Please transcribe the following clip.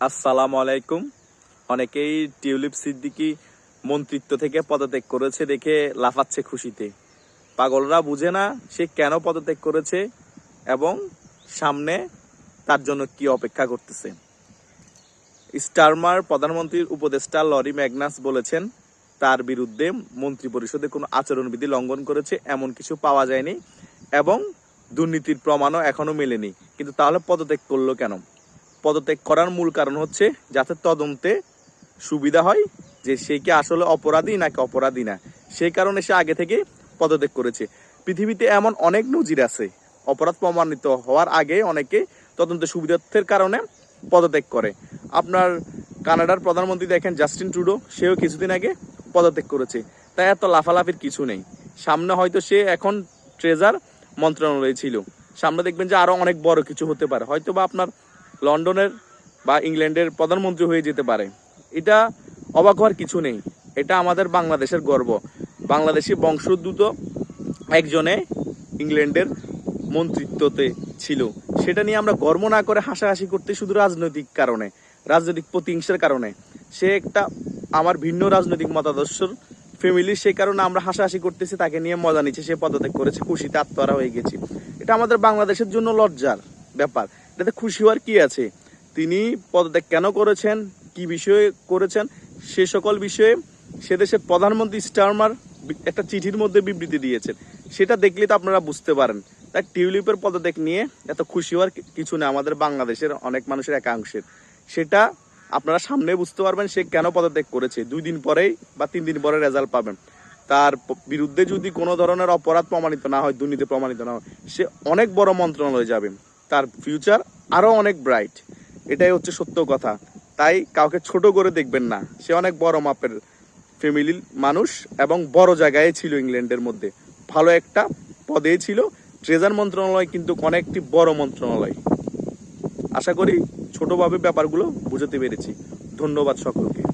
আসসালামু আলাইকুম। অনেকেই টিউলিপ সিদ্দিকি মন্ত্রিত্ব থেকে পদত্যাগ করেছে দেখে লাফাচ্ছে খুশিতে। পাগলরা বুঝে না সে কেন পদত্যাগ করেছে এবং সামনে তার জন্য কি অপেক্ষা করতেছে। স্টারমার প্রধানমন্ত্রীর উপদেষ্টা লরি ম্যাগনাস বলেছেন, তার বিরুদ্ধে মন্ত্রী পরিষদে কোনো আচরণবিধি লঙ্ঘন করেছে এমন কিছু পাওয়া যায়নি এবং দুর্নীতির প্রমাণও এখনও মেলেনি। কিন্তু তাহলে পদত্যাগ করল কেন? পদত্যাগ করার মূল কারণ হচ্ছে যাতে তদন্তে সুবিধা হয় যে সে কি আসলে অপরাধী নাকি অপরাধী না। সেই কারণে সে আগে থেকে পদত্যাগ করেছে। পৃথিবীতে এমন অনেক নজির আছে। অপরাধ প্রমাণিত হওয়ার আগে অনেকে তদন্ত সুবিধার্থের কারণে পদত্যাগ করে। আপনার কানাডার প্রধানমন্ত্রী দেখেন, জাস্টিন ট্রুডো, সেও কিছুদিন আগে পদত্যাগ করেছে। তাই এত লাফালাফির কিছু নেই। সামনে হয়তো সে এখন ট্রেজার মন্ত্রণালয়ে ছিল। সামনে দেখবেন যে আরও অনেক বড় কিছু হতে পারে। হয়তো বা আপনার লন্ডনের বা ইংল্যান্ডের প্রধানমন্ত্রী হয়ে যেতে পারে। এটা অবাক হওয়ার কিছু নেই। এটা আমাদের বাংলাদেশের গর্ব। বাংলাদেশি বংশোদ্ভূত একজনে ইংল্যান্ডের মন্ত্রিত্বতে ছিল। সেটা নিয়ে আমরা গর্ব না করে হাসাহাসি করতে শুধু রাজনৈতিক কারণে, রাজনৈতিক প্রতিহিংসার কারণে। সে একটা আমার ভিন্ন রাজনৈতিক মতাদর্শর ফ্যামিলি সেই কারণে আমরা হাসাহাসি করতেছি, তাকে নিয়ে মজা নিচ্ছে, সে পদত্যাগ করেছে, খুশিতে আত্মহারা হয়ে গেছি। এটা আমাদের বাংলাদেশের জন্য লজ্জার ব্যাপার। এটাতে খুশি হওয়ার কি আছে? তিনি পদত্যাগ কেন করেছেন? কি বিষয়ে করেছেন? সে সকল বিষয়ে সে দেশের প্রধানমন্ত্রী স্টারমার একটা চিঠির মধ্যে বিবৃতি দিয়েছেন। সেটা দেখলে তো আপনারা বুঝতে পারেন। তাই টিউলিপের পদত্যাগ নিয়ে এত খুশি হওয়ার কিছু না আমাদের বাংলাদেশের অনেক মানুষের একাংশের। সেটা আপনারা সামনে বুঝতে পারবেন সে কেন পদত্যাগ করেছে। দুই দিন পরেই বা তিন দিন পরে রেজাল্ট পাবেন। তার বিরুদ্ধে যদি কোনো ধরনের অপরাধ প্রমাণিত না হয়, দুর্নীতি প্রমাণিত না হয়, সে অনেক বড় মন্ত্রণালয়ে যাবে। তার ফিউচার আরও অনেক ব্রাইট এটাই হচ্ছে সত্য কথা। তাই কাউকে ছোট করে দেখবেন না। সে অনেক বড় মাপের ফ্যামিলির মানুষ এবং বড় জায়গায় ছিল ইংল্যান্ডের মধ্যে। ভালো একটা পদে ছিল। ট্রেজার মন্ত্রণালয় কিন্তু অনেকটি বড় মন্ত্রণালয়। আশা করি ছোটভাবে ব্যাপারগুলো বুঝতে পেরেছি। ধন্যবাদ সকলকে।